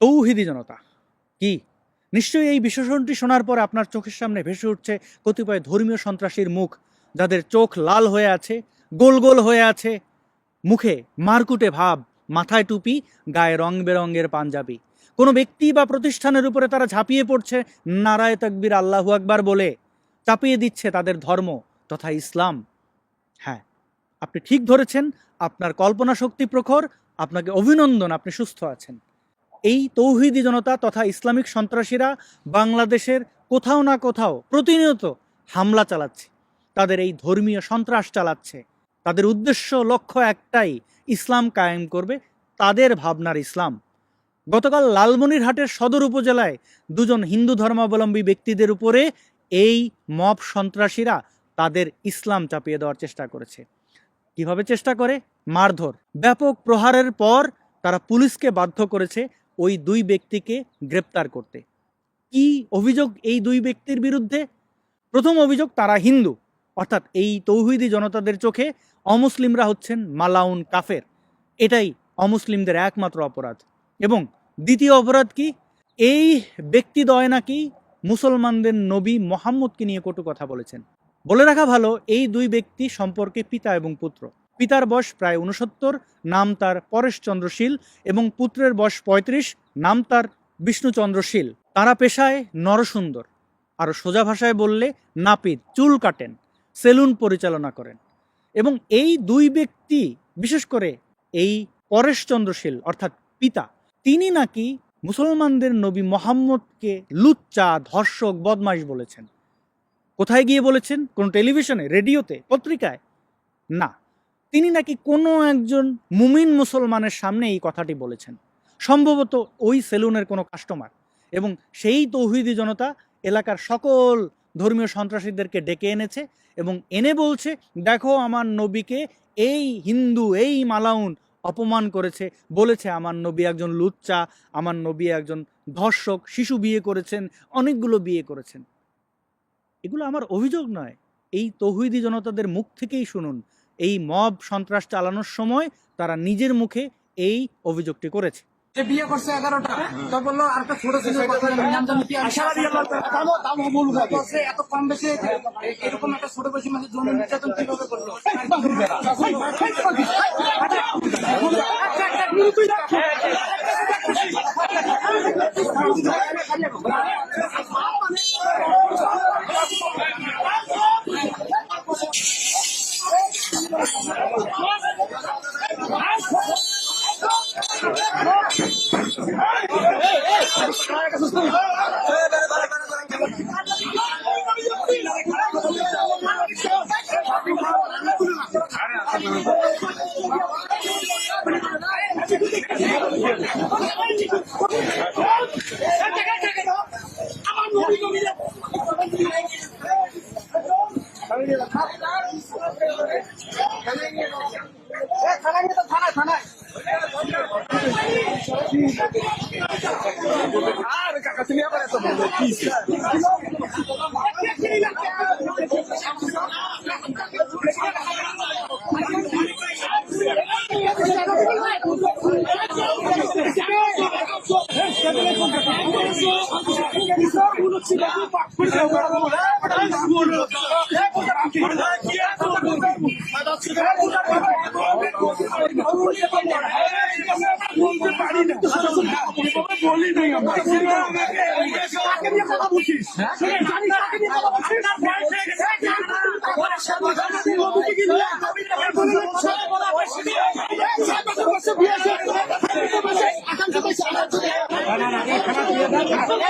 তৌহিদি জনতা। কি? নিশ্চয়ই এই বিশেষণটি শোনার পর আপনার চোখের সামনে ভেসে উঠছে কতিপয় ধর্মীয় সন্ত্রাসীর মুখ, যাদের চোখ লাল হয়ে আছে, গোল গোল হয়ে আছে। মুখে মারকুটে ভাব, মাথায় টুপি, গায়ে রং বেরঙের পাঞ্জাবি। কোনো ব্যক্তি বা প্রতিষ্ঠানের উপরে তারা ঝাঁপিয়ে পড়ছে, নারায় তকবির আল্লাহু আকবার বলে। চাপিয়ে দিচ্ছে তাদের ধর্ম তথা ইসলাম। হ্যাঁ আপনি ঠিক ধরেছেন, আপনার কল্পনা শক্তি প্রখর, আপনাকে অভিনন্দন, আপনি সুস্থ আছেন। এই তৌহিদি জনতা তথা ইসলামিক সন্ত্রাসীরা বাংলাদেশের কোথাও না কোথাও প্রতিনিয়ত হামলা চালাচ্ছে। তাদের এই ধর্মীয় সন্ত্রাস চালাচ্ছে। তাদের উদ্দেশ্য লক্ষ্য একটাই, ইসলাম কায়েম করবে তাদের ভাবনার ইসলাম। গতকাল লালমনিরহাটের সদর উপজেলায় দুজন হিন্দু ধর্মাবলম্বী ব্যক্তিদের উপরে এই মব সন্ত্রাসীরা তাদের ইসলাম চাপিয়ে দেওয়ার চেষ্টা করেছে। কীভাবে চেষ্টা করে? মারধর। ব্যাপক প্রহারের পর তারা পুলিশকে বাধ্য করেছে ওই দুই ব্যক্তিকে গ্রেপ্তার করতে। কি অভিযোগ এই দুই ব্যক্তির বিরুদ্ধে? প্রথম অভিযোগ, তারা হিন্দু। অর্থাৎ এই তৌহিদি জনতাদের চোখে অমুসলিমরা হচ্ছেন মালাউন কাফের। এটাই অমুসলিমদের একমাত্র অপরাধ। এবং দ্বিতীয় অপরাধ কি? এই ব্যক্তিদ্বয় নাকি মুসলমানদের নবী মোহাম্মদকে নিয়ে কটু কথা বলেছেন। বলে রাখা ভালো, এই দুই ব্যক্তি সম্পর্কে পিতা এবং পুত্র। পিতার বয়স প্রায় উনসত্তর নাম তার পরেশচন্দ্রশীল এবং পুত্রের বয়স পঁয়ত্রিশ, নাম তার বিষ্ণুচন্দ্রশীল তারা পেশায় নরসুন্দর। আর সোজা ভাষায় বললে, নাপিত, চুল কাটেন, সেলুন পরিচালনা করেন। এবং এই দুই ব্যক্তি, বিশেষ করে এই পরেশচন্দ্রশীল অর্থাৎ পিতা, তিনি নাকি মুসলমানদের নবী মোহাম্মদকে লুচ্চা, ধর্ষক, বদমাইশ বলেছেন। কোথায় গিয়ে বলেছেন? কোন টেলিভিশনে, রেডিওতে, পত্রিকায়? না। তিনি নাকি কোনো একজন মুমিন মুসলমানের সামনে এই কথাটি বলেছেন। সম্ভবত ওই সেলুনের কোনো কাস্টমার এবং সেই তৌহিদি জনতা এলাকার সকল ধর্মীয় সন্ত্রাসীদেরকে ডেকে এনেছে এবং এনে বলছে, দেখো আমার নবীকে এই হিন্দু, এই মালাউন অপমান করেছে। বলেছে, আমার নবী একজন লুচ্চা, আমার নবী একজন ধর্ষক, শিশু বিয়ে করেছেন, অনেকগুলো বিয়ে করেছেন। এগুলো আমার অভিযোগ নয়। এই তৌহিদি জনতাদের মুখ থেকেই শুনুন। এই মব সন্ত্রাস চালানোর সময় তারা নিজের মুখে এই অভিযোগটি করেছে। যে বিয়ে করছে এগারোটা তো বলল আর একটা ছোট ছিল নাম জানি কি আর? দামও দামও বলব করছে এত কম বেশি এরকম একটা ছোট বেশি মানে জমি নির্যাতন কীভাবে করল? থানায় বলি নাই কথা বলছিস জানি কথা ভারতে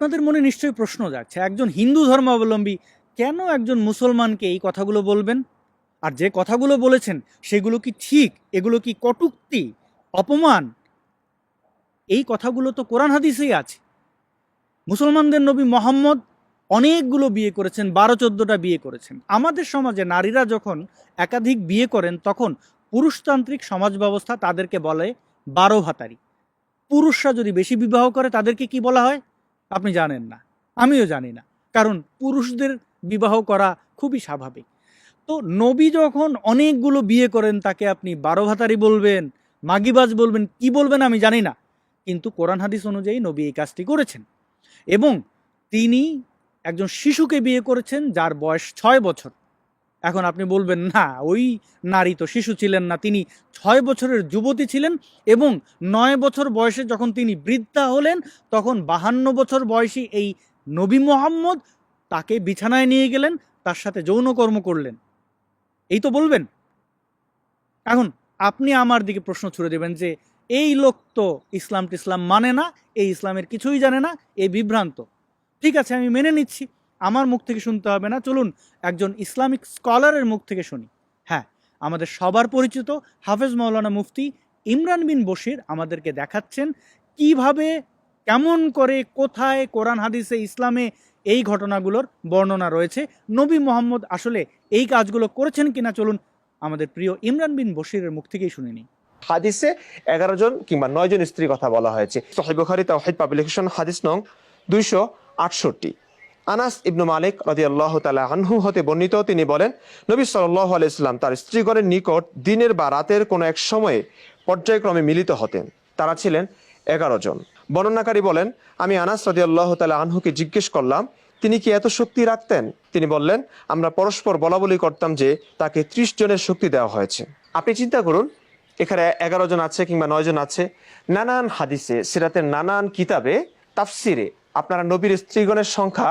আপনাদের মনে নিশ্চয়ই প্রশ্ন যাচ্ছে একজন হিন্দু ধর্মাবলম্বী কেন একজন মুসলমানকে এই কথাগুলো বলবেন? আর যে কথাগুলো বলেছেন, সেগুলো কি ঠিক? এগুলো কি কটুক্তি? অপমান? এই কথাগুলো তো কোরআন হাদিসেই আছে। মুসলমানদের নবী মোহাম্মদ অনেকগুলো বিয়ে করেছেন, বারো চোদ্দোটা বিয়ে করেছেন। আমাদের সমাজে নারীরা যখন একাধিক বিয়ে করেন, তখন পুরুষতান্ত্রিক সমাজ ব্যবস্থা তাদেরকে বলে বারো ভাতারি। পুরুষরা যদি বেশি বিবাহ করে, তাদেরকে কি বলা হয়? আপনি জানেন না। আমিও জানি না। কারণ পুরুষদের বিবাহ করা খুবই স্বাভাবিক। তো নবী যখন অনেকগুলো বিয়ে করেন, তাকে আপনি বারো ভাতারি বলবেন, মাগিবাজ বলবেন, কি বলবেন আমি জানি না। কিন্তু কোরআন হাদিস অনুযায়ী নবী এই কাজটি করেছেন। এবং তিনি একজন শিশুকে বিয়ে করেছেন, যার বয়স ছয় বছর। এখন আপনি বলবেন, না, ওই নারী তো শিশু ছিলেন না। তিনি ছয় বছরের যুবতী ছিলেন এবং নয় বছর বয়সে যখন তিনি বৃদ্ধা হলেন, তখন বাহান্ন বছর বয়সী এই নবী মোহাম্মদ তাকে বিছানায় নিয়ে গেলেন, তার সাথে যৌনকর্ম করলেন। এই তো বলবেন। এখন আপনি আমার দিকে প্রশ্ন ছুড়ে দেবেন যে, এই লোক তো ইসলাম টিসলাম মানে না, এই ইসলামের কিছুই জানে না এই বিভ্রান্ত। ঠিক আছে, আমি মেনে নিচ্ছি। আমার মুখ থেকে শুনতে হবে না। চলুন, একজন ইসলামিক স্কলারের মুখ থেকে শুনি। হ্যাঁ আমাদের সবার পরিচিত হাফেজ মাওলানা মুফতি ইমরান বিন বশির আমাদেরকে দেখাচ্ছেন কীভাবে, কেমন করে, কোথায় কোরআন, হাদিসে, ইসলামে এই ঘটনাগুলোর বর্ণনা রয়েছে। নবী মোহাম্মদ আসলে এই কাজগুলো করেছেন কিনা চলুন আমাদের প্রিয় ইমরান বিন বশিরের মুখ থেকেই শুনে নিই। হাদিসে এগারো জন কিংবা নয় জন স্ত্রীর কথা বলা হয়েছে। সহিহ বুখারী তাওহীদ পাবলিকেশন হাদিস নং দুইশো আটষট্টি। আনাস ইবনু মালিক রাদিয়াল্লাহু তাআলা আনহু হতে বর্ণিত, তিনি বলেন, নবী সাল্লাল্লাহু আলাইহি সাল্লাম তার স্ত্রীগণের নিকট দিনের বা রাতের কোনো এক সময়ে পর্যায়ক্রমে মিলিত হতেন। তারা ছিলেন এগারো জন। বর্ণনাকারী বলেন, আমি আনাস রাদিয়াল্লাহু তাআলা আনহুকে জিজ্ঞেস করলাম, তিনি কি এত শক্তি রাখতেন? তিনি বললেন, আমরা পরস্পর বলা বলি করতাম যে তাকে ত্রিশ জনের শক্তি দেওয়া হয়েছে। আপনি চিন্তা করুন, এখানে এগারো জন আছে কিংবা নয় জন আছে, নানান হাদিসে, সিরাতের নানান কিতাবে, তাফসিরে আপনারা নবীর স্ত্রীগণের সংখ্যা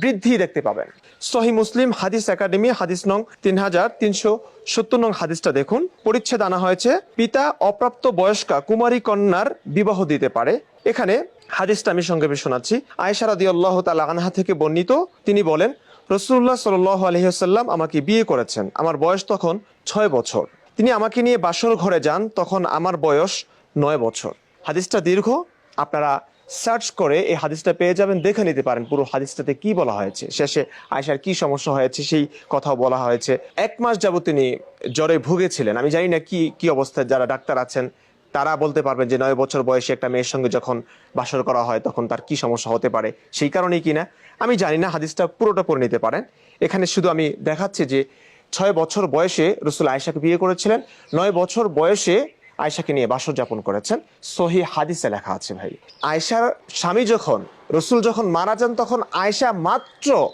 বৃদ্ধি দেখতে পাবেন। সহি মুসলিম হাদিস একাডেমি, হাদিস নং তিন হাজার তিনশো সত্তর নং হাদিসটা দেখুন। পরিচ্ছেদ আনা হয়েছে, পিতা অপ্রাপ্ত বয়স্কা কুমারী কন্যার বিবাহ দিতে পারে। এখানে হাদিসটা আমি সংক্ষেপে শোনাচ্ছি। আয়েশা রাদিয়াল্লাহু তাআলা আনহা থেকে বর্ণিত, তিনি বলেন রসুল্লাহ সাল আলহিহাল্লাম আমাকে বিয়ে করেছেন। আমার বয়স তখন ছয় বছর। তিনি আমাকে নিয়ে বাসর ঘরে যান, তখন আমার বয়স নয় বছর। হাদিসটা দীর্ঘ, আপনারা সার্চ করে এই হাদিসটা পেয়ে যাবেন, দেখে নিতে পারেন পুরো হাদিসটাতে কি বলা হয়েছে। শেষে আয়সার কি সমস্যা হয়েছে সেই কথাও বলা হয়েছে। এক মাস যাবত তিনি জ্বরে ভুগেছিলেন। আমি জানি না কি কি অবস্থায় যারা ডাক্তার আছেন, তারা বলতে পারবেন যে নয় বছর বয়সে একটা মেয়ের সঙ্গে যখন বাসর করা হয় তখন তার কি সমস্যা হতে পারে, সেই কারণেই কিনা। আমি জানি না, হাদিসটা পুরোটা পড়ে নিতে পারেন। এখানে শুধু আমি দেখাচ্ছি যে ছয় বছর বয়সে রসুল আয়সাকে বিয়ে করেছিলেন, নয় বছর বয়সে আয়সাকে নিয়ে বাসর যাপন করেছেন। সহি হাদিসে লেখা আছে ভাই। আয়সার স্বামী যখন, রসুল যখন মারা যান, তখন আয়সা মাত্র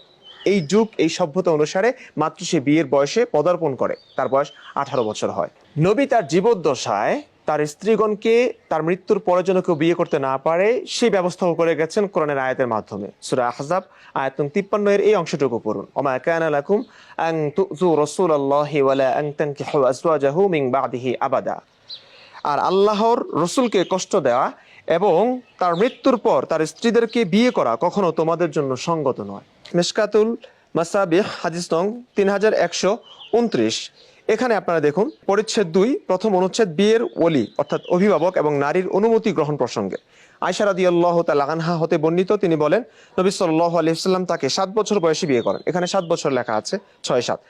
এই যুগ, এই সভ্যতা অনুসারে মাত্র সে বিয়ের বয়সে পদার্পণ করে। তার বয়স আঠারো বছর হয়। নবী তার জীবদ্দশায় তার স্ত্রীগণকে তার মৃত্যুর পরে যেন কেউ বিয়ে করতে না পারে, সেই ব্যবস্থাও করে গেছেন কোরআনের আয়াতের মাধ্যমে। সূরা আহজাব, আয়াত নং 53 এর এই অংশটুকু পড়ুন। ওমা কানা লাকুম আন তুযু রাসূলুল্লাহি ওয়ালা মিন বাদিহি আবাদা। আর আল্লাহর রসুলকে কষ্ট দেওয়া এবং তার মৃত্যুর পর তার স্ত্রীদেরকে বিয়ে করা কখনো তোমাদের জন্য সঙ্গত নয়। মেশকাতুল মাসাবিহ হাজিস নং তিন হাজার একশো উনত্রিশ। এখানে আপনারা দেখুন, পরিচ্ছেদ দুই, প্রথম অনুচ্ছেদ বিয়ের ওলি, অর্থাৎ অভিভাবক এবং নারীর অনুমতি গ্রহণ প্রসঙ্গে। আয়সা রাদি আল্লাহ আনহা হতে বর্ণিত, তিনি বলেন, নবী সাল্লাহ আলিয়াল্লাম তাকে সাত বছর বয়সে বিয়ে করেন। এখানে সাত বছর লেখা আছে, ছয় সাত।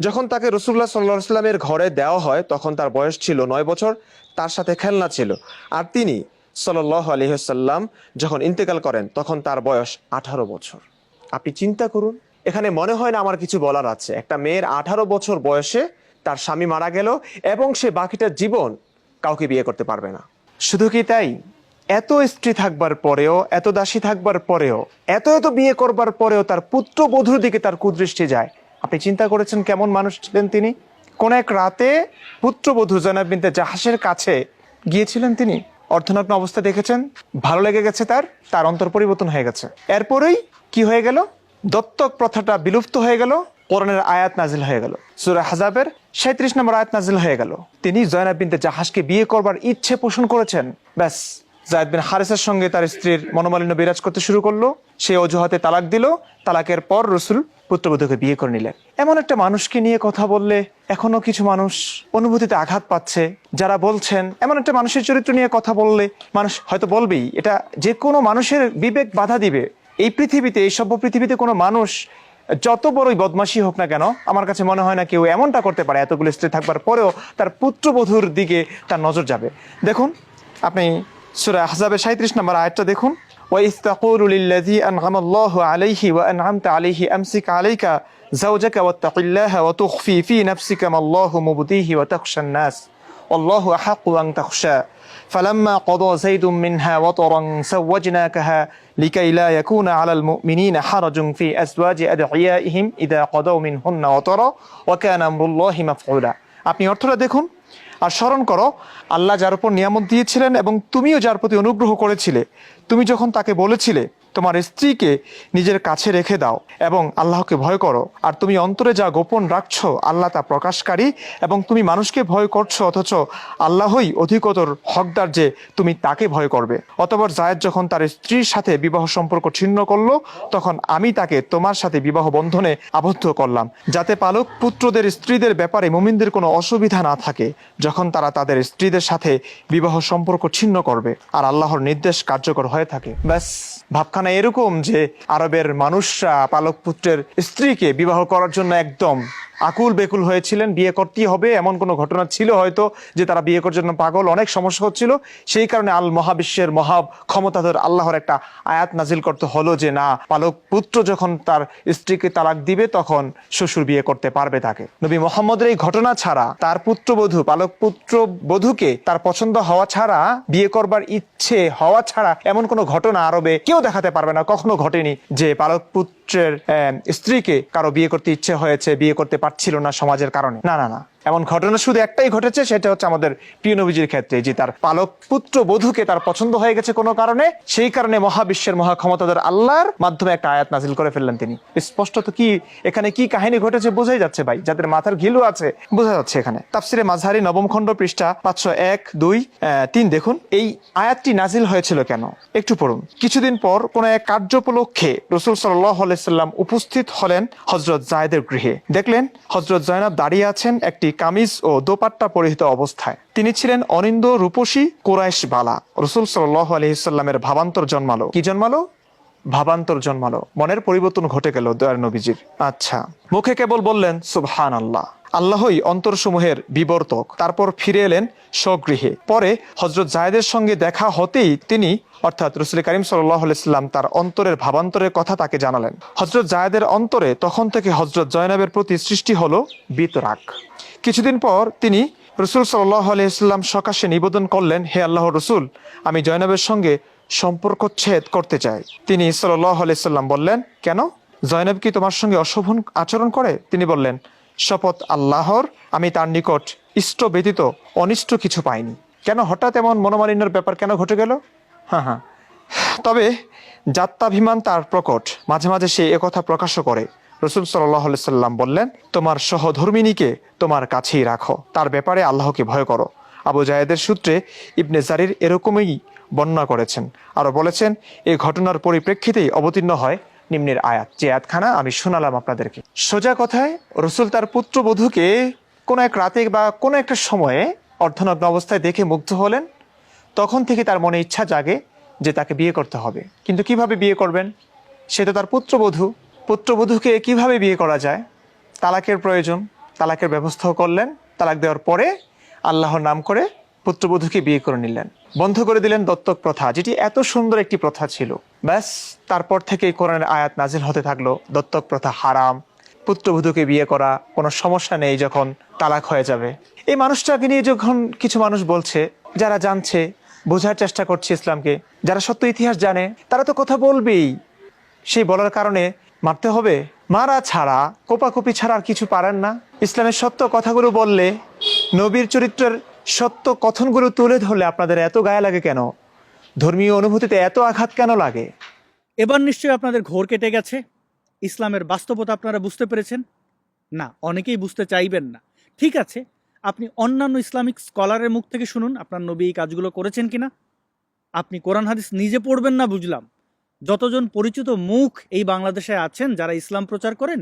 যখন তাকে রসুল্লাহ সাল্লাহ সাল্লামের ঘরে দেওয়া হয়, তখন তার বয়স ছিল নয় বছর, তার সাথে খেলনা ছিল। আর তিনি সাল্লাহ আলহিহাল্লাম যখন ইন্তেকাল করেন, তখন তার বয়স আঠারো বছর। আপনি চিন্তা করুন, এখানে মনে হয় না আমার কিছু বলার আছে। একটা মেয়ের আঠারো বছর বয়সে তার স্বামী মারা গেল এবং সে বাকিটা জীবন কাউকে বিয়ে করতে পারবে না। শুধু কি তাই? এত স্ত্রী থাকবার পরেও, এত দাসী থাকবার পরেও, এত এত বিয়ে করবার পরেও তার পুত্র বধূর দিকে তার কুদৃষ্টি যায়। আপনি চিন্তা করেছেন কেমন মানুষ ছিলেন তিনি? কোন এক রাতে পুত্রবধূ জনাব বিনতে জাহাসের কাছে গিয়েছিলেন তিনি? অর্ধনগ্ন অবস্থা দেখেছেন? ভালো লেগে গেছে তার? তার অন্তর পরিবর্তন হয়ে গেছে। এরপরেই কি হয়ে গেল? দত্তক প্রথাটা বিলুপ্ত হয়ে গেল কোরআনের আয়াত নাজিল হয়ে গেল। সুরা হাজাবের সাঁত্রিশ নম্বর আয়াত নাজিল হয়ে গেল। তিনি জয়নাব জাহাজকে বিয়ে করবার ইচ্ছে পোষণ করেছেন। ব্যাস। জায়দ বিন হারেসের সঙ্গে তার স্ত্রীর মনোমালিন্য বিরাজ করতে শুরু করল। সে অজুহাতে তালাক দিল। তালাকের পর রসুল পুত্রবধূকে বিয়ে করে নিলেন। এমন একটা মানুষকে নিয়ে কথা বললে এখনও কিছু মানুষ অনুভূতিতে আঘাত পাচ্ছে। যারা বলছেন, এমন একটা মানুষের চরিত্র নিয়ে কথা বললে মানুষ হয়তো বলবেই, এটা যে কোনো মানুষের বিবেক বাধা দিবে। এই পৃথিবীতে, এই সভ্য পৃথিবীতে কোনো মানুষ যত বড়ই বদমাশি হোক না কেন, আমার কাছে মনে হয় না কেউ এমনটা করতে পারে। এতগুলো স্ত্রী থাকবার পরেও তার পুত্রবধূর দিকে তার নজর যাবে। দেখুন, আপনি সুরা আহজাবের সাঁত্রিশ নম্বর আয়াতটা দেখুন وإذ تقول للذي أنعم الله عليه وأنعمت عليه أمسك عليك زوجك واتق الله وتخفي في نفسك ما الله مبديه وتخشى الناس والله أحق أن تخشى فلما قضى زيد منها وطرا زوجناكها لكي لا يكون على المؤمنين حرج في أزواج أدعيائهم إذا قضوا منهن وطرا وكان أمر الله مفعولا আপনি অর্থটা দেখুন আর স্মরণ করো, আল্লাহ যার উপর নিয়ামত দিয়েছিলেন এবং তুমিও যার প্রতি অনুগ্রহ করেছিলে, তুমি যখন তাকে বলেছিলে তোমার স্ত্রীকে নিজের কাছে রেখে দাও এবং আল্লাহকে ভয় করো। আর তুমি অন্তরে যা গোপন রাখছো, আল্লাহ তা প্রকাশকারী এবং তুমি মানুষকে ভয় করছ, অথচ আল্লাহই অধিকতর হকদার যে তুমি তাকে ভয় করবে। অতপর জায়েদ যখন তার স্ত্রীর সাথে বিবাহ সম্পর্ক ছিন্ন করল, তখন আমি তাকে তোমার সাথে বিবাহ বন্ধনে আবদ্ধ করলাম, যাতে পালক পুত্রদের স্ত্রীদের ব্যাপারে মুমিনদের কোনো অসুবিধা না থাকে, যখন তারা তাদের স্ত্রীদের সাথে বিবাহ সম্পর্ক ছিন্ন করবে, আর আল্লাহর নির্দেশ কার্যকর হয়ে থাকে। ব্যাস। ভাবখানা এরকম যে আরবের মানুষরা পালক পুত্রের স্ত্রীকে বিবাহ করার জন্য একদম আকুল বেকুল হয়েছিলেন, বিয়ে করতেই হবে, এমন কোনো ঘটনা ছিল হয়তো যে তারা বিয়ে করার জন্য পাগল, অনেক সমস্যা হচ্ছিল। সেই কারণে আল মহাবিশ্বের মহা ক্ষমতাধর আল্লাহর একটা আয়াত নাজিল করতে হলো যে, না, পালক পুত্র যখন তার স্ত্রীকে তালাক দিবে, তখন শ্বশুর বিয়ে করতে পারবে তাকে। নবী মোহাম্মদের এই ঘটনা ছাড়া তার পুত্রবধূ, পালক পুত্র বধূকে তার পছন্দ হওয়া ছাড়া, বিয়ে করবার ইচ্ছে হওয়া ছাড়া এমন কোনো ঘটনা আরবে কেউ দেখাতে পারবে না, কখনো ঘটেনি যে পালক পুত্রের স্ত্রীকে কারও বিয়ে করতে ইচ্ছে হয়েছে, বিয়ে করতে পারছিল না সমাজের কারণে। না না না। এমন ঘটনা শুধু একটাই ঘটেছে, সেটা হচ্ছে আমাদের প্রিয় নবীজির ক্ষেত্রে, যে তার পালক পুত্র বধূকে তার পছন্দ হয়ে গেছে কোনো কারণে, সেই কারণে মহাবিশ্বের মহা ক্ষমতাদের আল্লাহর মাধ্যমে একটা আয়াত নাজিল করে ফেললেন তিনি। স্পষ্টত কি, এখানে কি কাহিনী ঘটেছে বোঝাই যাচ্ছে ভাই, যাদের মাথার ঘিলু আছে, বোঝা যাচ্ছে এখানে। তাফসিরে মাঝহারি নবম খণ্ড পৃষ্ঠা পাঁচশো এক, দুই তিন দেখুন, এই আয়াতটি নাজিল হয়েছিল কেন? একটু পড়ুন। কিছুদিন পর কোন এক কার্যোপলক্ষে রসুল সাল্লাম উপস্থিত হলেন হজরত জায়দের গৃহে। দেখলেন হজরত জয়নাব দাঁড়িয়ে আছেন একটি কামিজ ও দোপাট্টা পরিহিত অবস্থায়। তিনি ছিলেন অনিন্দ রূপসী কোরাইশ বালা। রসুল সাল্লাহ আলহিসাল্লামের ভাবান্তর জন্মালো। কি জন্মালো? ভাবান্তর জন্মালো। মনের পরিবর্তন ঘটে গেল নবীজির। আচ্ছা মুখে কেবল বললেন সুবহান আল্লাহ আল্লাহই অন্তরসমূহের বিবর্তক। তারপর ফিরে এলেন স্বগৃহে। পরে হজরত জায়েদের সঙ্গে দেখা হতেই তিনি, অর্থাৎ রসুল করিম সাল্লাম, তার অন্তরের ভাবান্তরের কথা তাকে জানালেন। হজরত জায়েদের অন্তরে তখন থেকে হজরত জয়নাবের প্রতি সৃষ্টি হলো বিতরাক কিছুদিন পর তিনি রসুল আলাইসাল্লাম সকাশে নিবেদন করলেন, হে আল্লাহ রসুল, আমি জয়নাবের সঙ্গে সম্পর্ক ছেদ করতে চাই। তিনি সাল্লাহ বললেন, কেন? জয়নব কি তোমার সঙ্গে অশোভন আচরণ করে? তিনি বললেন, শপথ আল্লাহর, আমি তার নিকট ইষ্ট ব্যতীত অনিষ্ট কিছু পাইনি। কেন? হঠাৎ এমন মনোমালিন্যের ব্যাপার কেন ঘটে গেল? হ্যাঁ হ্যাঁ। তবে যাত্রাভিমান তার প্রকট। মাঝে মাঝে সে একথা প্রকাশও করে। রসুল সাল্লাহ সাল্লাম বললেন, তোমার সহধর্মিনীকে তোমার কাছেই রাখো। তার ব্যাপারে আল্লাহকে ভয় করো। আবু জায়েদের সূত্রে ইবনে জারির এরকমই বর্ণনা করেছেন। আরও বলেছেন এই ঘটনার পরিপ্রেক্ষিতেই অবতীর্ণ হয় নিম্নের আয়াত। যে আয়াতখানা আমি শোনালাম আপনাদেরকে। সোজা কথায়, রসুল তার পুত্রবধূকে কোনো এক রাতে বা কোনো একটা সময়ে অর্ধনগ্ন অবস্থায় দেখে মুগ্ধ হলেন। তখন থেকে তার মনে ইচ্ছা জাগে যে তাকে বিয়ে করতে হবে। কিন্তু কীভাবে বিয়ে করবেন? সে তো তার পুত্রবধূ। পুত্রবধূকে কীভাবে বিয়ে করা যায়? তালাকের প্রয়োজন। তালাকের ব্যবস্থাও করলেন। তালাক দেওয়ার পরে আল্লাহর নাম করে পুত্রবধূকে বিয়ে করে নিলেন। বন্ধ করে দিলেন দত্তক প্রথা, যেটি এত সুন্দর একটি প্রথা ছিল। ব্যাস, তারপর থেকেই কোরআনের আয়াত নাজিল হতে থাকল। দত্তক প্রথা হারাম। পুত্রবধূকে বিয়ে করা কোনো সমস্যা নেই যখন তালাক হয়ে যাবে। এই মানুষটাকে নিয়ে যখন কিছু মানুষ বলছে, যারা জানছে, বোঝার চেষ্টা করছে ইসলামকে, যারা সত্য ইতিহাস জানে, তারা তো কথা বলবেই। সেই বলার কারণে মারতে হবে? মারা ছাড়া, কোপাকুপি ছাড়া আর কিছু পারেন না? ইসলামের সত্য কথাগুলো বললে, নবীর চরিত্রের সত্য কথনগুলো তুলে ধরলে আপনাদের এত গায়ে লাগে কেন? ধর্মীয় অনুভূতিতে এত আঘাত কেন লাগে? এবার নিশ্চয়ই আপনাদের ঘোর কেটে গেছে। ইসলামের বাস্তবতা আপনারা বুঝতে পেরেছেন? না, অনেকেই বুঝতে চাইবেন না। ঠিক আছে, আপনি অন্যান্য ইসলামিক স্কলারের মুখ থেকে শুনুন, আপনার নবী এই কাজগুলো করেছেন কিনা। আপনি কোরআন, হাদিস নিজে পড়বেন না, বুঝলাম। যতজন পরিচিত মুখ এই বাংলাদেশে আছেন, যারা ইসলাম প্রচার করেন,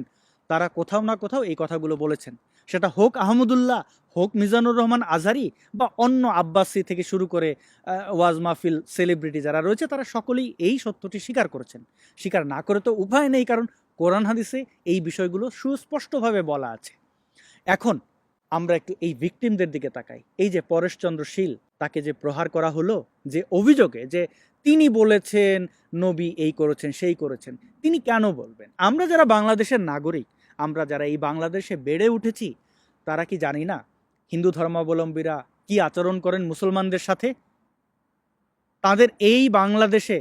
তারা কোথাও না কোথাও এই কথাগুলো বলেছেন। সেটা হোক আহমদুল্লাহ, হোক মিজানুর রহমান আজহারি বা অন্য আব্বাসি থেকে শুরু করে ওয়াজ মাহফিল সেলিব্রিটি যারা রয়েছে, তারা সকলেই এই সত্যটি স্বীকার করেছেন। স্বীকার না করে তো উপায় নেই, কারণ কোরআন হাদিসে এই বিষয়গুলো সুস্পষ্টভাবে বলা আছে। এখন আমরা একটু এই ভিকটিমদের দিকে তাকাই। এই যে পরেশচন্দ্র শীল, তাকে যে প্রহার করা হলো, যে অভিযোগে যে তিনি বলেছেন, নবী এই করেছেন, সেই করেছেন, তিনি কেন বলবেন? আমরা যারা বাংলাদেশের নাগরিক, আমরা যারা এই বাংলাদেশে বেড়ে উঠেছি, তারা কি জানি না হিন্দু ধর্মাবলম্বীরা কি আচরণ করেন মুসলমানদের সাথে? তাদের এই বাংলাদেশে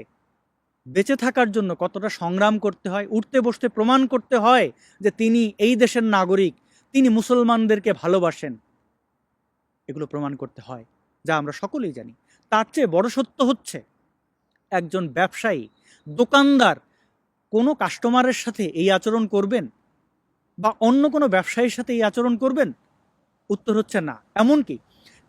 বেঁচে থাকার জন্য কতটা সংগ্রাম করতে হয়, উঠতে বসতে প্রমাণ করতে হয় যে তিনি এই দেশের নাগরিক তিনি মুসলমানদেরকে ভালোবাসেন। এগুলো প্রমাণ করতে হয়, যা আমরা সকলেই জানি। তার চেয়ে বড় সত্য হচ্ছে, একজন ব্যবসায়ী, দোকানদার কোনো কাস্টমারের সাথে এই আচরণ করবেন বা অন্য কোনো ব্যবসায়ীর সাথে এই আচরণ করবেন? উত্তর হচ্ছে না। এমনকি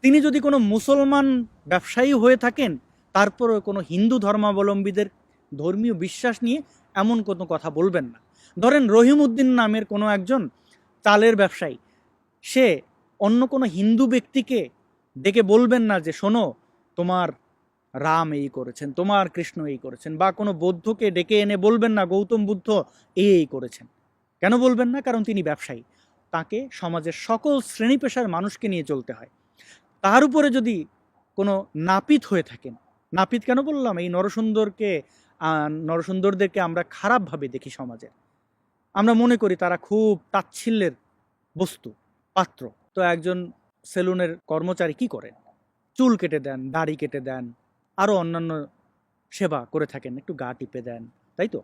তিনি যদি কোনো মুসলমান ব্যবসায়ী হয়ে থাকেন, তারপরেও কোনো হিন্দু ধর্মাবলম্বীদের ধর্মীয় বিশ্বাস নিয়ে এমন কোনো কথা বলবেন না। ধরেন রহিম উদ্দিন নামের কোনো একজন চালের ব্যবসায়ী। সে অন্য কোনো হিন্দু ব্যক্তিকে ডেকে বলবেন না যে, শোনো, তোমার রাম এই করেছেন, তোমার কৃষ্ণ এই করেছেন, বা কোনো বৌদ্ধকে ডেকে এনে বলবেন না, গৌতম বুদ্ধ এই এই করেছেন। কেন বলবেন না? কারণ তিনি ব্যবসায়ী। তাকে সমাজের সকল শ্রেণি পেশার মানুষকে নিয়ে চলতে হয়। তার উপরে যদি কোনো নাপিত হয়ে থাকেন, নাপিত কেন বললাম? এই নরসুন্দরকে নরসুন্দরদেরকে আমরা খারাপভাবে দেখি সমাজে। আমরা মনে করি তারা খুব তাচ্ছিল্যের বস্তু, পাত্র। তো একজন সেলুনের কর্মচারী কি করেন? চুল কেটে দেন, দাড়ি কেটে দেন আরও অন্যান্য সেবা করে থাকেন, একটু গা টিপে দেন, তাই তো?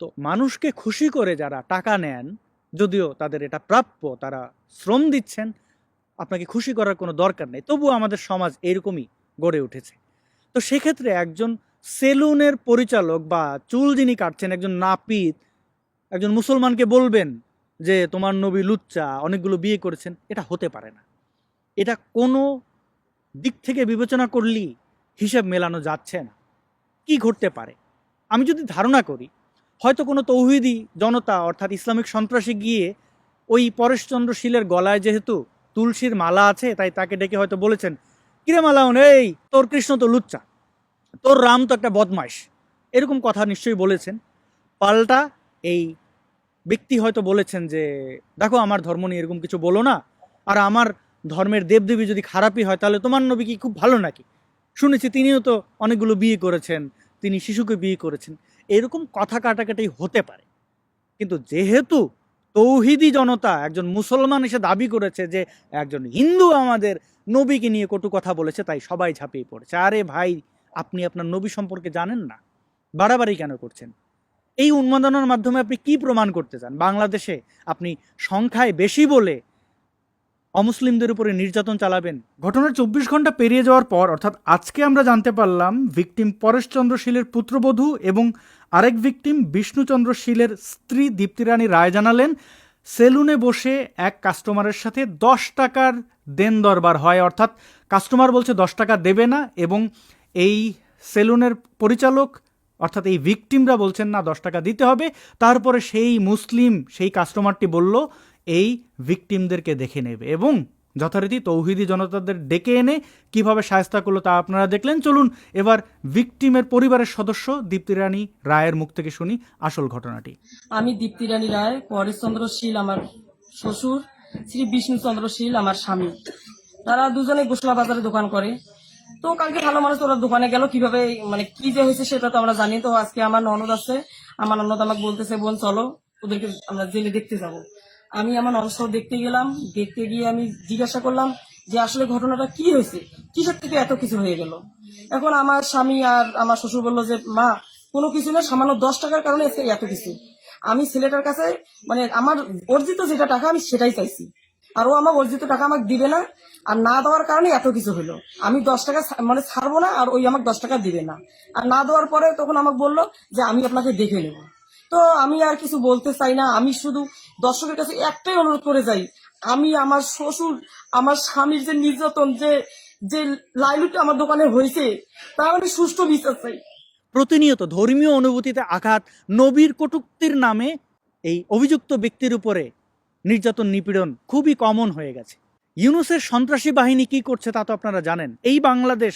তো মানুষকে খুশি করে যারা টাকা নেন, যদিও তাদের এটা প্রাপ্য, তারা শ্রম দিচ্ছেন, আপনাকে খুশি করার কোনো দরকার নেই। তবুও আমাদের সমাজ এরকমই গড়ে উঠেছে। তো সেক্ষেত্রে একজন সেলুনের পরিচালক বা চুল যিনি কাটছেন, একজন নাপিত একজন মুসলমানকে বলবেন যে, তোমার নবী লুচ্চা, অনেকগুলো বিয়ে করেছেন। এটা হতে পারে না। এটা কোনো দিক থেকে বিবেচনা করলেই হিসাব মেলানো যাচ্ছে না। কি ঘটতে পারে? আমি যদি ধারণা করি, হয়তো কোনো তৌহিদি জনতা, অর্থাৎ ইসলামিক সন্ত্রাসী গিয়ে ওই পরেশচন্দ্র শীলের গলায় যেহেতু তুলসীর মালা আছে, তাই তাকে ডেকে হয়তো বলেছেন, কিরে মালাউন, এই, তোর কৃষ্ণ তো লুচ্চা, তোর রাম তো একটা বদমাইশ। এরকম কথা নিশ্চয়ই বলেছেন। পাল্টা এই ব্যক্তি হয়তো বলেছেন যে, দেখো, আমার ধর্ম নিয়ে এরকম কিছু বলো না। আর আমার ধর্মের দেবদেবী যদি খারাপই হয়, তাহলে তোমার নবী কি খুব ভালো নাকি? শুনেছি তিনিও তো অনেকগুলো বিয়ে করেছেন, তিনি শিশুকে বিয়ে করেছেন। এরকম কথা কাটাকাটি হতে পারে। কিন্তু যেহেতু তৌহিদি জনতা একজন মুসলমান এসে দাবি করেছে যে, একজন হিন্দু আমাদের নবীকে নিয়ে কটু কথা বলেছে, তাই সবাই ঝাঁপিয়ে পড়েছে। আরে ভাই, আপনি আপনার নবী সম্পর্কে জানেন না? বাড়াবাড়ি কেন করছেন? এই উন্মাদনার মাধ্যমে আপনি কি প্রমাণ করতে চান? বাংলাদেশে আপনি সংখ্যায় বেশি বলে অমুসলিমদের উপরে নির্যাতন চালাবেন। ঘটনার চব্বিশ ঘণ্টা পেরিয়ে যাওয়ার পর, অর্থাৎ আজকে আমরা জানতে পারলাম, ভিকটিম পরেশচন্দ্র শীলের পুত্রবধূ এবং আরেক ভিকটিম বিষ্ণুচন্দ্র শীলের স্ত্রী দীপ্তিরানী রায় জানালেন, সেলুনে বসে এক কাস্টমারের সাথে দশ টাকার দেন দরবার হয়। অর্থাৎ কাস্টমার বলছে দশ টাকা দেবে না এবং এই সেলুনের পরিচালক অর্থাৎ এই ভিকটিমরা বলছেন, না, দশ টাকা দিতে হবে। তারপরে সেই মুসলিম, সেই কাস্টমারটি বলল, এই ভিকটিমদেরকে দেখে নেবে। এবং যথারীতি তৌহিদি জনতাদের ডেকে এনে কীভাবে সায়স্তা করল তা আপনারা দেখলেন। চলুন এবার ভিকটিমের পরিবারের সদস্য দীপ্তি রানী রায়ের মুখ থেকে শুনি আসল ঘটনাটি। আমি দীপ্তি রানী রায়, পরেশচন্দ্র শীল আমার শ্বশুর, শ্রী বিষ্ণুচন্দ্র শীল আমার স্বামী। তারা দুজনে গোসলা বাজারে দোকান করে। তো কালকে ভালো মানুষ ওরা দোকানে গেল, কীভাবে মানে কি যে হয়েছে সেটা তো আমরা জানি। তো আজকে আমার ননদ আছে। আমার ননদ আমাকে বলতেছে, বোন, চলো, ওদেরকে আমরা জেলে দেখতে যাব। আমি আমার ননদ দেখতে গেলাম। দেখতে গিয়ে আমি জিজ্ঞাসা করলাম যে, আসলে ঘটনাটা কি হয়েছে? কিসের থেকে এত কিছু হয়ে গেল? এখন আমার স্বামী আর আমার শ্বশুর বলল যে, মা, কোনো কিছু না, সামান্য দশ টাকার কারণে এত কিছু। আমি ছেলেটার কাছে মানে আমার অর্জিত যেটা টাকা, আমি সেটাই চাইছি। আর ও আমার অর্জিত টাকা আমাকে দিবে না। আর না দেওয়ার কারণে এত কিছু হলো। আমি দশ টাকা মানে ছাড়বো না, আর ওই আমাকে দশ টাকা দিবে না। আর না দেওয়ার পরে তখন আমাকে বলল যে, আমি আপনাকে দেখে নেব। তো আমি আর কিছু বলতে চাই না। আমি শুধু দর্শকের কাছে একটাই অনুরোধ করে যাই, আমি আমার শ্বশুর, আমার স্বামীর যে নির্যাতন, যে যে লাইলুটটা আমার দোকানে হয়েছে, তার আমি সুষ্ঠু বিচার চাই। প্রতিনিয়ত ধর্মীয় অনুভূতিতে আঘাত নবীর কটুক্তির নামে এই অভিযুক্ত ব্যক্তির উপরে নির্যাতন, নিপীড়ন খুবই কমন হয়ে গেছে। ইউনুসের সন্ত্রাসী বাহিনী কি করছে তা তো আপনারা জানেন। এই বাংলাদেশ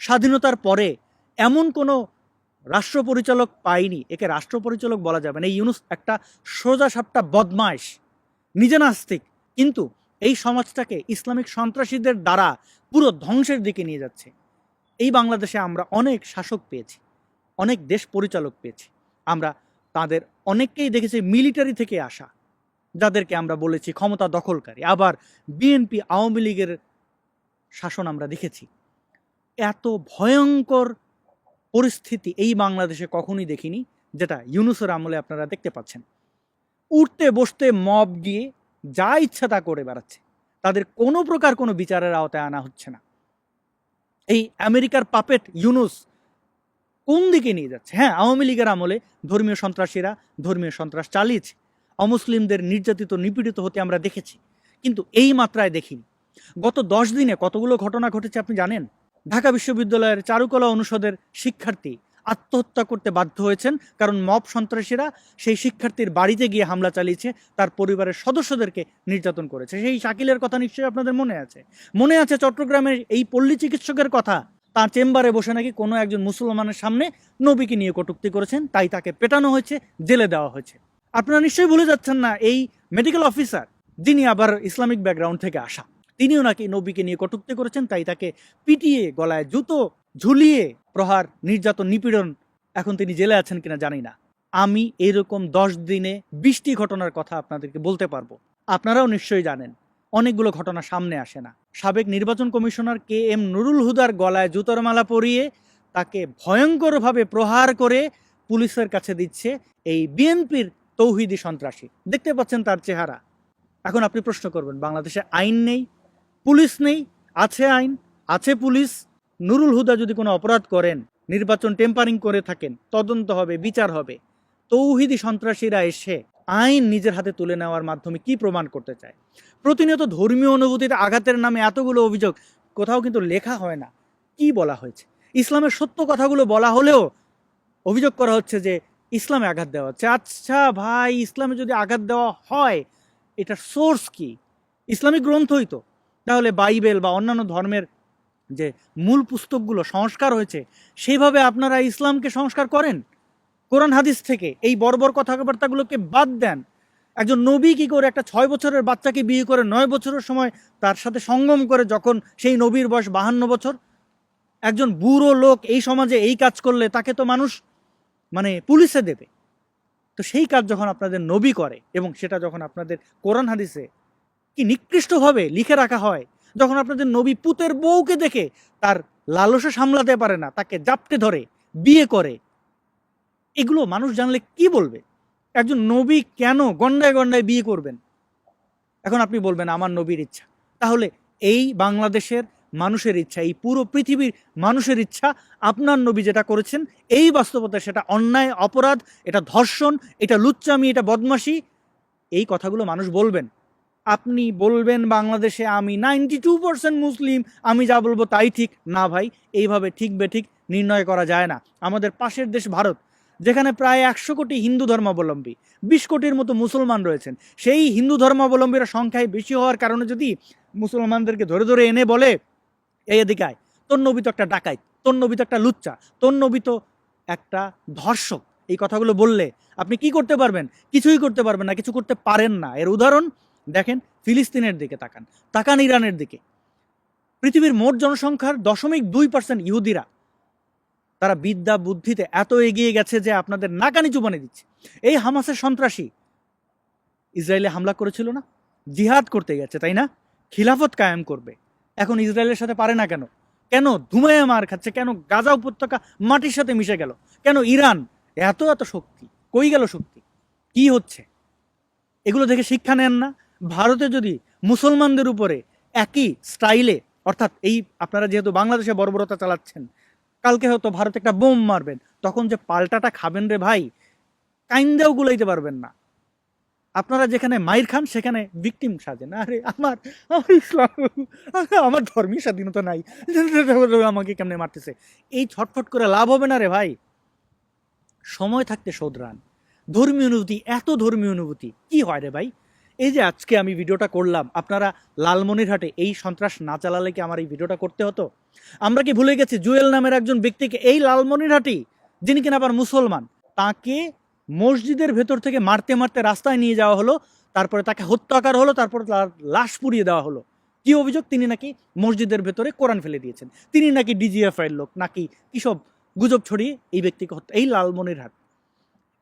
স্বাধীনতার পরে এমন কোনো রাষ্ট্র পরিচালক পাইনি একে রাষ্ট্র পরিচালক বলা যাবে না। এই ইউনুস একটা সোজা সাপটা বদমাইশ নিজে নাস্তিক কিন্তু এই সমাজটাকে ইসলামিক সন্ত্রাসীদের দ্বারা পুরো ধ্বংসের দিকে নিয়ে যাচ্ছে। এই বাংলাদেশে আমরা অনেক শাসক পেয়েছি, অনেক দেশ পরিচালক পেয়েছি। আমরা তাদের অনেককেই দেখেছি, মিলিটারি থেকে আসা। যাদেরকে আমরা বলেছি ক্ষমতা দখলকারী। আবার বিএনপি আওয়ামী লীগের শাসন আমরা দেখেছি। এত ভয়ঙ্কর পরিস্থিতি এই বাংলাদেশে কখনোই দেখিনি, যেটা ইউনুসের আমলে আপনারা দেখতে পাচ্ছেন। উঠতে বসতে মব গিয়ে যা ইচ্ছা তা করে বেড়াচ্ছে। তাদের কোনো প্রকার কোনো বিচারের আওতায় আনা হচ্ছে না। এই আমেরিকার পাপেট ইউনুস কোন দিকে নিয়ে যাচ্ছে? হ্যাঁ আওয়ামী লীগের আমলে ধর্মীয় সন্ত্রাসীরা ধর্মীয় সন্ত্রাস চালিয়েছে। অমুসলিমদের নির্যাতিত, নিপীড়িত হতে আমরা দেখেছি। কিন্তু এই মাত্রায় দেখিনি। গত দশ দিনে কতগুলো ঘটনা ঘটেছে আপনি জানেন? ঢাকা বিশ্ববিদ্যালয়ের চারুকলা অনুষদের শিক্ষার্থী আত্মহত্যা করতে বাধ্য হয়েছেন কারণ মব সন্ত্রাসীরা সেই শিক্ষার্থীর বাড়িতে গিয়ে হামলা চালিয়েছে, তার পরিবারের সদস্যদেরকে নির্যাতন করেছে। সেই শাকিলের কথা নিশ্চয়ই আপনাদের মনে আছে? মনে আছে চট্টগ্রামের এই পল্লী চিকিৎসকের কথা? তার চেম্বারে বসে নাকি কোনো একজন মুসলমানের সামনে নবীকে নিয়ে কটূক্তি করেছেন, তাই তাকে পেটানো হয়েছে, জেলে দেওয়া হয়েছে। আপনারা নিশ্চয়ই ভুলে যাচ্ছেন না, এই মেডিকেল অফিসার যিনি আবার ইসলামিক ব্যাকগ্রাউন্ড থেকে আসা, তিনিও নাকি নবীকে নিয়ে কটূক্তি করেছেন, তাই তাকে পিটিয়ে গলায় জুতো ঝুলিয়ে প্রহার, নির্যাতন, নিপীড়ন, এখন তিনি জেলে আছেন কিনা জানি না। আমি এরকম দশ দিনে বিশটি ঘটনার কথা আপনাদেরকে বলতে পারব। আপনারাও নিশ্চয়ই জানেন, অনেকগুলো ঘটনা সামনে আসে না। সাবেক নির্বাচন কমিশনার কে এম নুরুল হুদার গলায় জুতোর মালা পরিয়ে তাকে ভয়ঙ্করভাবে প্রহার করে পুলিশের কাছে দিচ্ছে এই বিএনপির তৌহিদি সন্ত্রাসী। দেখতে পাচ্ছেন তার চেহারা। এখন আপনি প্রশ্ন করবেন, বাংলাদেশে আইন নেই, পুলিশ নেই, আছে আইন, আছে পুলিশ, নুরুল হুদা যদি কোনো অপরাধ করেন, নির্বাচন টেম্পারিং করে থাকেন, তদন্ত হবে, বিচার হবে, তৌহিদি সন্ত্রাসীরা এসে আইন নিজের হাতে তুলে নেওয়ার মাধ্যমে কি প্রমাণ করতে চায়? প্রতিনিয়ত ধর্মীয় অনুভূতিতে আঘাতের নামে এতগুলো অভিযোগ, কোথাও কিন্তু লেখা হয় না। কি বলা হয়েছে? ইসলামের সত্য কথাগুলো বলা হলেও অভিযোগ করা হচ্ছে যে ইসলামে আঘাত দেওয়া হচ্ছে। আচ্ছা ভাই, ইসলামে যদি আঘাত দেওয়া হয়, এটার সোর্স কি? ইসলামিক গ্রন্থই তো। তাহলে বাইবেল বা অন্যান্য ধর্মের যে মূল পুস্তকগুলো সংস্কার হয়েছে, সেইভাবে আপনারা ইসলামকে সংস্কার করেন? কোরআন হাদিস থেকে এই বর্বর কথাবার্তাগুলোকে বাদ দেন। একজন নবী কি করে একটা ছয় বছরের বাচ্চাকে বিয়ে করে নয় বছরের সময় তার সাথে সঙ্গম করে যখন সেই নবীর বয়স বাহান্ন বছর? একজন বুড়ো লোক এই সমাজে এই কাজ করলে তাকে তো মানুষ মানে পুলিশে দেবে। তো সেই কাজ যখন আপনাদের নবী করে এবং সেটা যখন আপনাদের কোরআন হাদিসে কি নিকৃষ্টভাবে লিখে রাখা হয়, যখন আপনাদের নবী পুতের বউকে দেখে তার লালসা সামলাতে পারে না, তাকে জাপটে ধরে, বিয়ে করে, এগুলো মানুষ জানলে কি বলবে? একজন নবী কেন গন্ডায় গন্ডায় বিয়ে করবেন? এখন আপনি বলবেন, আমার নবীর ইচ্ছা। তাহলে এই বাংলাদেশের মানুষের ইচ্ছা, এই পুরো পৃথিবীর মানুষের ইচ্ছা, আপনার নবী যেটা করেছেন, এই বাস্তবতা সেটা অন্যায়, অপরাধ, এটা ধর্ষণ, এটা লুচ্চামি, এটা বদমাশি, এই কথাগুলো মানুষ বলবেন। আপনি বলবেন বাংলাদেশে আমি নাইনটি টু পার্সেন্ট মুসলিম, আমি যা বলব তাই ঠিক। না ভাই, এইভাবে ঠিক বেঠিক নির্ণয় করা যায় না। আমাদের পাশের দেশ ভারত, যেখানে প্রায় একশো কোটি হিন্দু ধর্মাবলম্বী, বিশ কোটির মতো মুসলমান রয়েছেন। সেই হিন্দু ধর্মাবলম্বীরা সংখ্যায় বেশি হওয়ার কারণে যদি মুসলমানদেরকে ধরে ধরে এনে বলে এই এদিকে আয়। তোর নবী তো একটা ডাকাইত তোর নবী তো একটা লুচ্চা, তোর নবী তো একটা ধর্ষক। এই কথাগুলো বললে আপনি কি করতে পারবেন? কিছুই করতে পারবেন না, কিছু করতে পারেন না। এর উদাহরণ দেখেন ফিলিস্তিনের দিকে তাকান তাকান ইরানের দিকে। পৃথিবীর মোট জনসংখ্যার দশমিক দুই পার্সেন্ট ইহুদিরা। তারা বিদ্যা, বুদ্ধিতে এত এগিয়ে গেছে যে আপনাদের নাকানি চুবানি দিচ্ছে। এই হামাসের সন্ত্রাসী ইসরায়েলে হামলা করেছিল না? জিহাদ করতে গেছে, তাই না? খিলাফত কায়েম করবে। এখন ইসরায়েলের সাথে পারে না কেন? কেন ধুমায়া মার খাচ্ছে? কেন গাজা উপত্যকা মাটির সাথে মিশে গেল? কেন ইরান? এত এত শক্তি। কই গেল শক্তি? কি হচ্ছে? এগুলো দেখে শিক্ষা নেন না। ভারতে যদি মুসলমানদের উপরে একই স্টাইলে, অর্থাৎ এই আপনারা যেহেতু বাংলাদেশে বর্বরতা চালাচ্ছেন, কালকে হয়তো ভারতে একটা বোম মারবেন, তখন যে পাল্টাটা খাবেন রে ভাই, কাইন্দাও গুলাইতে পারবেন না। আপনারা যেখানে মাইর খান, সেখানে ভিকটিম সাজেন। আরে, আমার আমার ইসলাম, আমার ধর্মীয় স্বাধীনতা নাই। আমাকে কেমনে মারতেছে? এই ছটফট করে লাভ হবে না রে ভাই। সময় থাকতে শোধরান। ধর্মীয় অনুভূতি, এত ধর্মীয় অনুভূতি। কি হয় রে ভাই? এই যে আজকে আমি ভিডিওটা করলাম, আপনারা লালমনিরহাটে এই সন্ত্রাস না চালালে কি আমার এই ভিডিওটা করতে হতো? আমরা কি ভুলে গেছি জুয়েল নামের একজন ব্যক্তিকে এই লালমনিরহাটি, যিনি কিনা আবার মুসলমান, তাকে মসজিদের ভেতর থেকে মারতে মারতে রাস্তায় নিয়ে যাওয়া হলো, তারপরে তাকে হত্যা করা হলো, তারপরে তার লাশ পুড়িয়ে দেওয়া হলো। কি অভিযোগ? তিনি নাকি মসজিদের ভেতরে কোরআন ফেলে দিয়েছেন। তিনি নাকি ডিজিএফআই এর লোক, নাকি কিসব গুজব ছড়িয়ে এই ব্যক্তিকে হত্যা, এই লালমনিরহাট।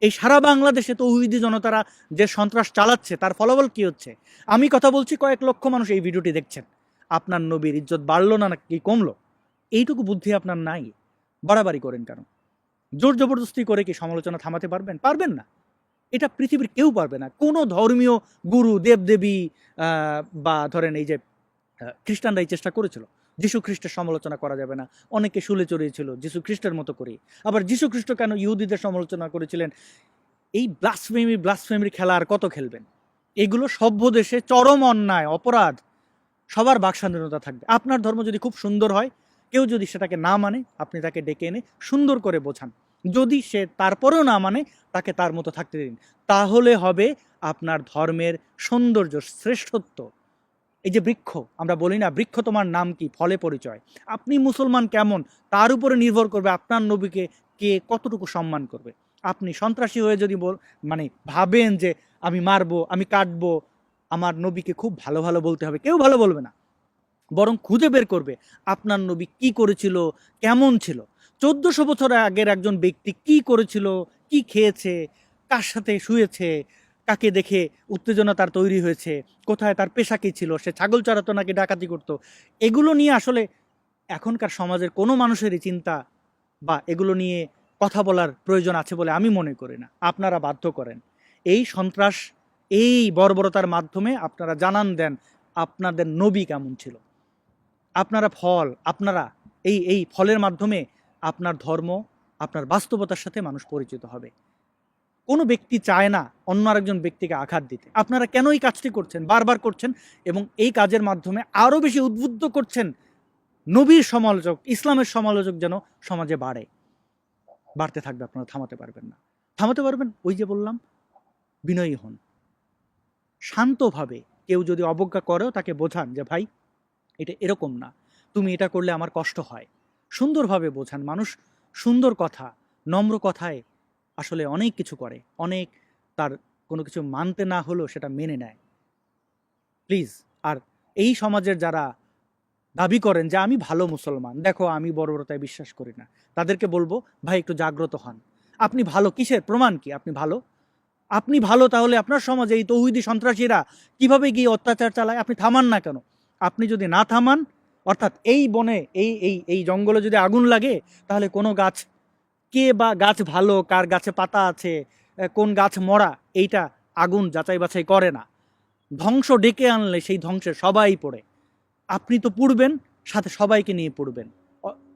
এই সারা বাংলাদেশে তো তৌহিদি জনতারা যে সন্ত্রাস চালাচ্ছে, তার ফলাফল কি হচ্ছে? আমি কথা বলছি, কয়েক লক্ষ মানুষ এই ভিডিওটি দেখছেন। আপনার নবীর ইজ্জত বাড়লো না নাকি কমলো? এইটুকু বুদ্ধি আপনার নাই। বাড়াবাড়ি করেন কেন? জোর জবরদস্তি করে কি সমালোচনা থামাতে পারবেন? পারবেন না। এটা পৃথিবীর কেউ পারবে না। কোনো ধর্মীয় গুরু, দেবদেবী বা ধরেন এই যে খ্রিস্টানরা এই চেষ্টা করেছিল। যিশু খ্রিস্টের সমালোচনা করা যাবে না। অনেকে শুলে চড়িয়েছিল যিশু খ্রিস্টের মতো করে। আবার যিশু খ্রিস্ট কেন ইহুদিদের সমালোচনা করেছিলেন? এই ব্লাসফেমি ব্লাসফেমির খেলা আর কত খেলবেন? এগুলো সভ্য দেশে চরম অন্যায়, অপরাধ। সবার বাক স্বাধীনতা থাকবে। আপনার ধর্ম যদি খুব সুন্দর হয় কেউ যদি সেটাকে না মানে আপনি তাকে ডেকে এনে সুন্দর করে বোঝান। যদি সে তারপরেও না মানে তাকে তার মতো থাকতে দিন। তাহলে হবে আপনার ধর্মের সৌন্দর্য শ্রেষ্ঠত্ব। এই যে বৃক্ষ, আমরা বলি না, বৃক্ষ তোমার নাম কি? ফলে পরিচয়। আপনি মুসলমান কেমন? তার উপরে নির্ভর করবে আপনার নবীকে কে কতটুকু সম্মান করবে। আপনি সন্ত্রাসী হয়ে যদি বল মানে ভাবেন যে আমি মারবো, আমি কাটবো, আমার নবীকে খুব ভালো ভালো বলতে হবে। কেউ ভালো বলবে না। বরং খুঁজে বের করবে আপনার নবী কি করেছিল, কেমন ছিল। চোদ্দশো বছর আগের একজন ব্যক্তি কি করেছিল, কি খেয়েছে, কার সাথে শুয়েছে, কাকে দেখে উত্তেজনা তার তৈরি হয়েছে, কোথায় তার পেশা কী ছিল, সে ছাগল চড়াতো নাকি ডাকাতি করতো, এগুলো নিয়ে আসলে এখনকার সমাজের কোনো মানুষেরই চিন্তা বা এগুলো নিয়ে কথা বলার প্রয়োজন আছে বলে আমি মনে করি না। আপনারা বাধ্য করেন। এই সন্ত্রাস, এই বর্বরতার মাধ্যমে আপনারা জানান দেন আপনাদের নবী কেমন ছিল। আপনারা ফল, আপনারা এই এই ফলের মাধ্যমে আপনার ধর্ম, আপনার বাস্তবতার সাথে মানুষ পরিচিত হবে। কোনো ব্যক্তি চায় না অন্য আরেকজন ব্যক্তিকে আঘাত দিতে। আপনারা কেন এই কাজটি করছেন, বারবার করছেন এবং এই কাজের মাধ্যমে আরও বেশি উদ্বুদ্ধ করছেন নবীর সমালোচক, ইসলামের সমালোচক যেন সমাজে বাড়ে। বাড়তে থাকবে, আপনারা থামাতে পারবেন না। থামাতে পারবেন? ওই যে বললাম, বিনয়ী হন। শান্তভাবে কেউ যদি অবজ্ঞা করেও তাকে বোঝান যে, ভাই এটা এরকম না। তুমি এটা করলে আমার কষ্ট হয়। সুন্দরভাবে বোঝান। মানুষ সুন্দর কথা, নম্র কথায় আসলে অনেক কিছু করে। অনেক তার কোনো কিছু মানতে না হলেও সেটা মেনে নেয়। প্লিজ, আর এই সমাজের যারা দাবি করেন যে আমি ভালো মুসলমান, দেখো আমি বর্বরতায় বিশ্বাস করি না। তাদেরকে বলব, ভাই, একটু জাগ্রত হন। আপনি ভালো কিসের? প্রমাণ কি? আপনি ভালো? আপনি ভালো তাহলে আপনার সমাজে এই তৌহিদি সন্ত্রাসীরা কীভাবে গিয়ে অত্যাচার চালায়? আপনি থামান না কেন? আপনি যদি না থামান, অর্থাৎ এই বনে, এই এই এই জঙ্গলে যদি আগুন লাগে, তাহলে কোনো গাছ কে বা গাছ ভালো, কার গাছে পাতা আছে কোন গাছ মরা, এইটা আগুন যাচাই বাছাই করে না। ধ্বংস ডেকে আনলে সেই ধ্বংসে সবাই পড়ে। আপনি তো পুড়বেন, সাথে সবাইকে নিয়ে পুড়বেন।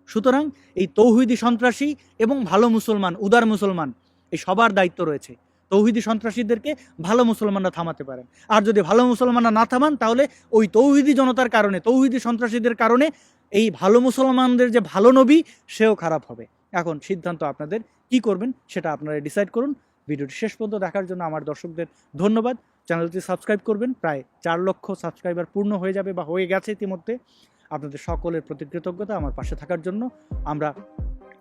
সুতরাং এই তৌহিদি সন্ত্রাসী এবং ভালো মুসলমান, উদার মুসলমান, এই সবার দায়িত্ব রয়েছে। তৌহিদি সন্ত্রাসীদেরকে ভালো মুসলমানরা থামাতে পারেন। আর যদি ভালো মুসলমানরা না থামান, তাহলে ওই তৌহিদি জনতার কারণে, তৌহিদি সন্ত্রাসীদের কারণে এই ভালো মুসলমানদের যে ভালো নবী, সেও খারাপ হবে। এখন সিদ্ধান্ত আপনাদের কি করবেন, সেটা আপনারা ডিসাইড করুন। ভিডিওটি শেষ পর্যন্ত দেখার জন্য আমার দর্শকদের ধন্যবাদ। চ্যানেলটি সাবস্ক্রাইব করবেন। প্রায় চার লক্ষ সাবস্ক্রাইবার পূর্ণ হয়ে যাবে বা হয়ে গেছে ইতিমধ্যে। আপনাদের সকলের প্রতি কৃতজ্ঞতা আমার পাশে থাকার জন্য। আমরা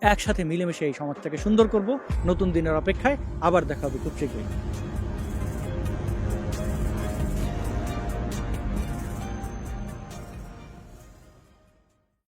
একসাথে মিলেমিশে এই সমাজটাকে সুন্দর করব। নতুন দিনের অপেক্ষায় আবার দেখা হবে খুব শীঘ্রই।